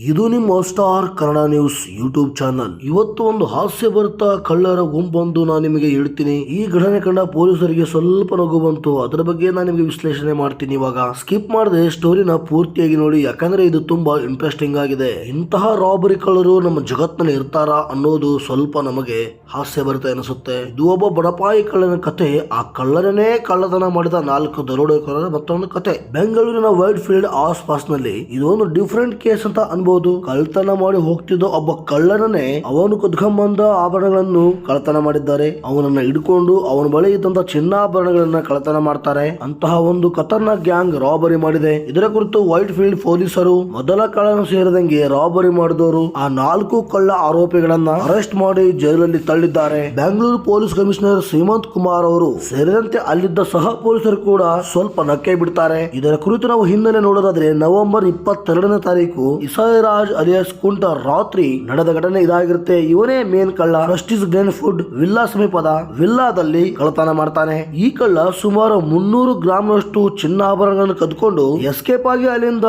ಇದು ನಿಮ್ಮ star Kannada news YouTube channel ಇವತ್ತು ಒಂದು ಹಾಸ್ಯ ಬರ್ತಾ ಕಳ್ಳರ ಗುಂಪೊಂದು ನಾನು ನಿಮಗೆ ಹೇಳ್ತೀನಿ. ಈ ಘಟನೆ ಕಂಡ ಪೊಲೀಸರಿಗೆ ಸ್ವಲ್ಪ ನಗು ಬಂತು. ಅದರ ಬಗ್ಗೆ ನಾನು ನಿಮಗೆ ವಿಶ್ಲೇಷಣೆ ಮಾಡ್ತೀನಿ ಇವಾಗ. ಸ್ಕಿಪ್ ಮಾಡದೆ ಸ್ಟೋರಿನ ಪೂರ್ತಿಯಾಗಿ ನೋಡಿ. ಯಾಕಂದ್ರೆ ಇದು ತುಂಬಾ ಇಂಟ್ರೆಸ್ಟಿಂಗ್ ಆಗಿದೆ. ಇಂತಹ ರಾಬರಿ ಕಳ್ಳರು ನಮ್ಮ ಜಗತ್ತಿನಲ್ಲಿ ಇರ್ತಾರಾ ಅನ್ನೋದು ಸ್ವಲ್ಪ ನಮಗೆ ಹಾಸ್ಯ ಭರಿತ ಅನಿಸುತ್ತೆ. ಇದು ಒಬ್ಬ ಬಡಪಾಯಿ ಕಳ್ಳನ ಕತೆ. ಆ ಕಳ್ಳರನ್ನೇ ಕಳ್ಳತನ ಮಾಡಿದ ನಾಲ್ಕು ದರೋಡೆಕೋರರ ಮತ್ತೊಂದು ಕತೆ. ಬೆಂಗಳೂರಿನ ವೈಟ್ ಫೀಲ್ಡ್ ಆಸ್ಪಾಸ್ನಲ್ಲಿ ಇದೊಂದು ಡಿಫ್ರೆಂಟ್ ಕೇಸ್ ಅಂತ ಅನ್ಬೋದು. ಕಳ್ತನ ಮಾಡಿ ಹೋಗ್ತಿದ್ದ ಒಬ್ಬ ಕಳ್ಳನನ್ನೇ ಅವನು ಕದ್ಕೊಂಬಂದ ಆಭರಣಗಳನ್ನು ಕಳ್ತನ ಮಾಡಿದ್ದಾರೆ. ಅವನನ್ನ ಹಿಡ್ಕೊಂಡು ಅವನ ಬಳಿ ಇದ್ದಂತ ಚಿನ್ನಾಭರಣಗಳನ್ನ ಕಳ್ತನ ಮಾಡ್ತಾರೆ. ಅಂತಹ ಒಂದು ಖತರ್ನಾಕ್ ಗ್ಯಾಂಗ್ ರಾಬರಿ ಮಾಡಿದೆ. ಇದರ ಕುರಿತು ವೈಟ್ ಫೀಲ್ಡ್ ಪೊಲೀಸರು ಮೊದಲ ಕಳ್ಳನ ಸೇರಿದಂಗೆ ರಾಬರಿ ಮಾಡಿದವರು ಆ ನಾಲ್ಕು ಕಳ್ಳ ಆರೋಪಿಗಳನ್ನ ಅರೆಸ್ಟ್ ಮಾಡಿ ಜೈಲಲ್ಲಿ ತಳ್ಳಿದ್ದಾರೆ. ಬೆಂಗಳೂರು ಪೊಲೀಸ್ ಕಮಿಷನರ್ ಶ್ರೀಮಂತ್ ಕುಮಾರ್ ಅವರು ಸೇರಿದಂತೆ ಅಲ್ಲಿದ್ದ ಸಹ ಪೊಲೀಸರು ಕೂಡ ಸ್ವಲ್ಪ ನಕ್ಕೆ ಬಿಡ್ತಾರೆ. ಇದರ ಕುರಿತು ನಾವು ಹಿನ್ನೆಲೆ ನೋಡೋದಾದ್ರೆ ನವೆಂಬರ್ ಇಪ್ಪತ್ತೆರಡನೇ ತಾರೀಕು ಇಸಾಯಿರಾಜ್ ಅಲಿಯಾಸ್ ಕುಂಟ ರಾತ್ರಿ ನಡೆದ ಘಟನೆ ಇದಾಗಿರುತ್ತೆ. ಇವನೇ ಮೇನ್ ಕಳ್ಳ. ರಸ್ಟಿಸ್ ಗ್ರೇನ್ ಫುಡ್ ವಿಲ್ಲಾ ಸಮೀಪದ ವಿಲ್ಲಾದಲ್ಲಿ ಕಳ್ಳತನ ಮಾಡ್ತಾನೆ. ಈ ಕಳ್ಳ ಸುಮಾರು ಮುನ್ನೂರು ಗ್ರಾಮ್ನಷ್ಟು ಚಿನ್ನಾಭರಣಗಳನ್ನು ಕದ್ಕೊಂಡು ಎಸ್ಕೇಪ್ ಆಗಿ ಅಲ್ಲಿಂದ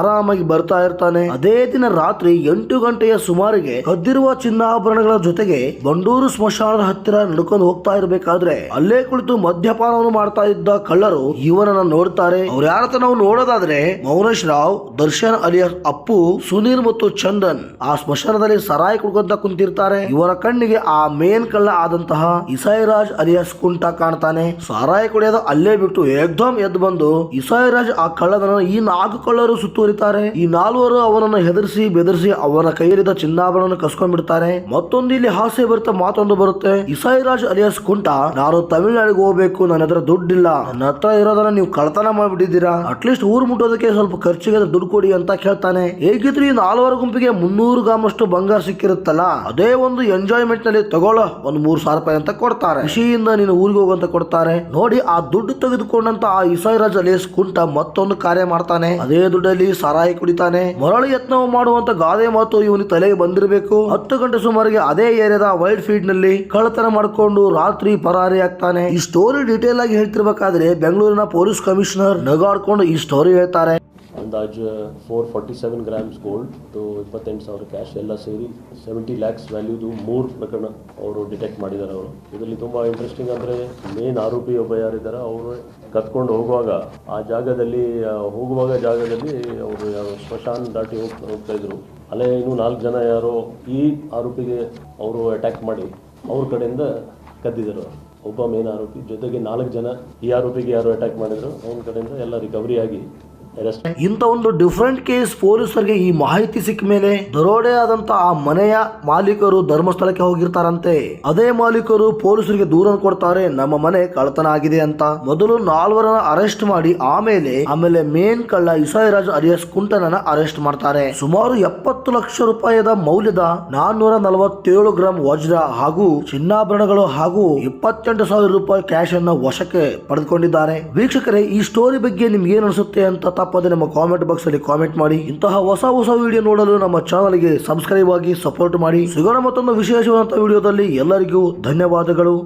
ಆರಾಮಾಗಿ ಬರ್ತಾ ಇರ್ತಾನೆ. ಅದೇ ದಿನ ರಾತ್ರಿ ಎಂಟು ಗಂಟೆಯ ಸುಮಾರಿಗೆ ಕದ್ದಿರುವ ಚಿನ್ನಾಭರಣಗಳ ಜೊತೆಗೆ ಬಂಡೂರು ಸ್ಮಶಾನದ ಹತ್ತಿರ ನಡ್ಕೊಂಡು ಹೋಗ್ತಾ ಇರಬೇಕಾದ್ರೆ ಅಲ್ಲೇ ಕುಳಿತು ಮದ್ಯಪಾನವನ್ನು ಮಾಡ್ತಾ ಇದ್ದ ಕಳ್ಳರು ಇವನನ್ನ ನೋಡ್ತಾರೆ. ಅವ್ರ ಯಾರತ್ತ ನಾವು ನೋಡೋದಾದ್ರೆ ಮೌನೇಶ್ ರಾವ್, ದರ್ಶನ್ ಅಲಿಯಾಸ್ ಅಪ್ಪು ಸುನೀಲ್ ಮತ್ತು ಚಂದನ್ ಆ ಸ್ಮಶಾನದಲ್ಲಿ ಸರಾಯಿ ಕುಡ್ಕೊಂತ ಕುಂತಿರ್ತಾರೆ. ಇವರ ಕಣ್ಣಿಗೆ ಆ ಮೇನ್ ಕಳ್ಳ ಆದಂತಹ ಇಸಾಯಿರಾಜ್ ಅಲಿಯಾಸ್ ಕುಂಟ ಕಾಣ್ತಾನೆ. ಸಾರಾಯಿ ಕುಡಿಯೋದು ಅಲ್ಲೇ ಬಿಟ್ಟು ಏಕ್ದಮ್ ಎದ್ದು ಬಂದು ಇಸಾಯಿರಾಜ್ ಆ ಕಳ್ಳದನ ಈ ನಾಲ್ಕು ಕಳ್ಳರು ಸುತ್ತುವರಿತಾರೆ. ಈ ನಾಲ್ವರು ಅವನನ್ನು ಹೆದರಿಸಿ ಬೆದರಿಸಿ ಅವನ ಕೈಯಲ್ಲಿದ್ದ ಚಿನ್ನಾಭರಣ ಕಸ್ಕೊಂಡ್ಬಿಡ್ತಾರೆ. ಮತ್ತೊಂದು ಇಲ್ಲಿ ಹಾಸ್ಯ ಬರುತ್ತೆ ಮಾತೊಂದು ಬರುತ್ತೆ. ಇಸಾಯಿರಾಜ್ ಅಲಿಯಾಸ್ ಕುಂಟ, ನಾನು ತಮಿಳುನಾಡಿಗೆ ಹೋಗ್ಬೇಕು. ನನ್ನ ಹತ್ರ ದುಡ್ಡಿಲ್ಲ. ನನ್ನ ಹತ್ರ ಇರೋದನ್ನ ನೀವು ಕಳ್ತನ ಮಾಡ್ಬಿಟ್ಟಿದ್ದೀರಾ? ಅಟ್ಲೀಸ್ಟ್ ಊರು ಮುಟ್ಟೋದಕ್ಕೆ ಸ್ವಲ್ಪ ಖರ್ಚಿಗೆ ದುಡ್ಡು ಕೊಡಿ ಅಂತ ಕೇಳ್ತಾನೆ. ಹೇಗಿದ್ರು ಈ ನಾಲ್ವರ ಗುಂಪಿಗೆ ಮುನ್ನೂರು ಗ್ರಾಮಷ್ಟು ಬಂಗಾರ ಸಿಕ್ಕಿರುತ್ತಲ್ಲ, ಅದೇ ಒಂದು ಎಂಜಾಯ್ಮೆಂಟ್ನಲ್ಲಿ ತಗೊಳ್ಳೋ ಒಂದು ಮೂರು ಸಾವಿರ ರೂಪಾಯಿ ಅಂತ ಕೊಡ್ತಾರೆ. ಖುಷಿಯಿಂದ ನೀನು ಊರಿಗೆ ಹೋಗುವಂತ ಕೊಡ್ತಾರೆ. ನೋಡಿ, ಆ ದುಡ್ಡು ತೆಗೆದುಕೊಂಡಂತ ಆ ಇಸಾಯಿರಾಜ್ ಅಲಿಯಸ್ ಕುಂಟ ಮತ್ತೊಂದು ಕಾರ್ಯ ಮಾಡ್ತಾನೆ. ಅದೇ ದುಡ್ಡಲ್ಲಿ ಸಾರಾಯಿ ಕುಡಿತಾನೆ. ಮರಳು ಯತ್ನ ಮಾಡುವಂತ ಗಾದೆ ಮಾತು ಇವನಿಗೆ ತಲೆಗೆ ಬಂದಿರಬೇಕು. ಹತ್ತು ಗಂಟೆ ಸುಮಾರಿಗೆ ಅದೇ ಏರಿಯಾದ ವೈಲ್ಡ್ ಫೀಲ್ಡ್ನಲ್ಲಿ ಕಳ್ಳತನ ಮಾಡ್ಕೊಂಡು ರಾತ್ರಿ ಪರಾರಿ ಆಗ್ತಾನೆ. ಈ ಸ್ಟೋರಿ ಡೀಟೇಲ್ ಆಗಿ ಹೇಳ್ತಿರ್ಬೇಕಾದ್ರೆ ಬೆಂಗಳೂರಿನ ಪೊಲೀಸ್ ಕಮಿಷನರ್ ನಗಾಡ್ಕೊಂಡು ಈ ಸ್ಟೋರಿ ಹೇಳ್ತಾರೆ. ಅಂದಾಜು four forty seven grams gold to ಇಪ್ಪತ್ತೆಂಟು ಸಾವಿರ ಕ್ಯಾಶ್ ಎಲ್ಲ ಸೇರಿ ಸೆವೆಂಟಿ ಲ್ಯಾಕ್ಸ್ ವ್ಯಾಲ್ಯೂದು ಮೂರು ಪ್ರಕರಣ ಅವರು ಡಿಟೆಕ್ಟ್ ಮಾಡಿದ್ದಾರೆ ಅವರು. ಇದರಲ್ಲಿ ತುಂಬ ಇಂಟ್ರೆಸ್ಟಿಂಗ್ ಅಂದರೆ ಮೇನ್ ಆರೋಪಿ ಒಬ್ಬ ಯಾರಿದ್ದಾರೆ, ಅವರು ಕತ್ಕೊಂಡು ಹೋಗುವಾಗ, ಆ ಜಾಗದಲ್ಲಿ ಹೋಗುವಾಗ ಜಾಗದಲ್ಲಿ ಅವರು ಯಾರು ದಾಟಿ ಹೋಗ್ತಾ ಹೋಗ್ತಾ ಇದ್ರು. ಅಲ್ಲೇ ಇನ್ನೂ ನಾಲ್ಕು ಜನ ಯಾರೋ ಈ ಆರೋಪಿಗೆ ಅವರು ಅಟ್ಯಾಕ್ ಮಾಡಿ ಅವ್ರ ಕಡೆಯಿಂದ ಕದ್ದಿದ್ದರು ಒಬ್ಬ ಮೇನ್ ಆರೋಪಿ, ಜೊತೆಗೆ ನಾಲ್ಕು ಜನ ಈ ಆರೋಪಿಗೆ ಯಾರು ಅಟ್ಯಾಕ್ ಮಾಡಿದ್ರು, ಅವನ ಕಡೆಯಿಂದ ಎಲ್ಲ ರಿಕವರಿ ಆಗಿ ಇಂಥ ಒಂದು ಡಿಫ್ರೆಂಟ್ ಕೇಸ್ ಪೊಲೀಸರಿಗೆ ಈ ಮಾಹಿತಿ ಸಿಕ್ಕ ಮೇಲೆ ದರೋಡೆ ಆದಂತ ಆ ಮನೆಯ ಮಾಲೀಕರು ಧರ್ಮಸ್ಥಳಕ್ಕೆ ಹೋಗಿರ್ತಾರಂತೆ. ಅದೇ ಮಾಲೀಕರು ಪೊಲೀಸರಿಗೆ ದೂರ ಕೊಡ್ತಾರೆ, ನಮ್ಮ ಮನೆ ಕಳ್ಳತನ ಆಗಿದೆ ಅಂತ. ಮೊದಲು ನಾಲ್ವರನ್ನ ಅರೆಸ್ಟ್ ಮಾಡಿ ಆಮೇಲೆ ಆಮೇಲೆ ಮೇನ್ ಕಳ್ಳ ಇಸಾಯಿರಾಜ್ ಅರಿಯಸ್ ಕುಂಟನನ್ನ ಅರೆಸ್ಟ್ ಮಾಡ್ತಾರೆ. ಸುಮಾರು ಎಪ್ಪತ್ತು ಲಕ್ಷ ರೂಪಾಯಿಯ ಮೌಲ್ಯದ ನಾನ್ನೂರ ನಲವತ್ತೇಳು ಗ್ರಾಂ ವಜ್ರ ಹಾಗೂ ಚಿನ್ನಾಭರಣಗಳು ಹಾಗೂ ಇಪ್ಪತ್ತೆಂಟು ಸಾವಿರ ರೂಪಾಯಿ ಕ್ಯಾಶ್ ಅನ್ನ ವಶಕ್ಕೆ ಪಡೆದುಕೊಂಡಿದ್ದಾರೆ. ವೀಕ್ಷಕರೇ, ಈ ಸ್ಟೋರಿ ಬಗ್ಗೆ ನಿಮ್ಗೆ ಏನ್ ಅನಿಸುತ್ತೆ ಅಂತ ತಪ್ಪದೆ ನಮ್ಮ ಕಾಮೆಂಟ್ ಬಾಕ್ಸ್ ಅಲ್ಲಿ ಕಾಮೆಂಟ್ ಮಾಡಿ. ಇಂತಹ ಹೊಸ ಹೊಸ ವಿಡಿಯೋ ನೋಡಲು ನಮ್ಮ ಚಾನಲ್ಗೆ ಸಬ್ಸ್ಕ್ರೈಬ್ ಆಗಿ ಸಪೋರ್ಟ್ ಮಾಡಿ. ಸಿಗೋಣ ಮತ್ತೊಂದು ವಿಶೇಷವಾದಂಥ ವಿಡಿಯೋದಲ್ಲಿ ಎಲ್ಲರಿಗೂ ಧನ್ಯವಾದಗಳು.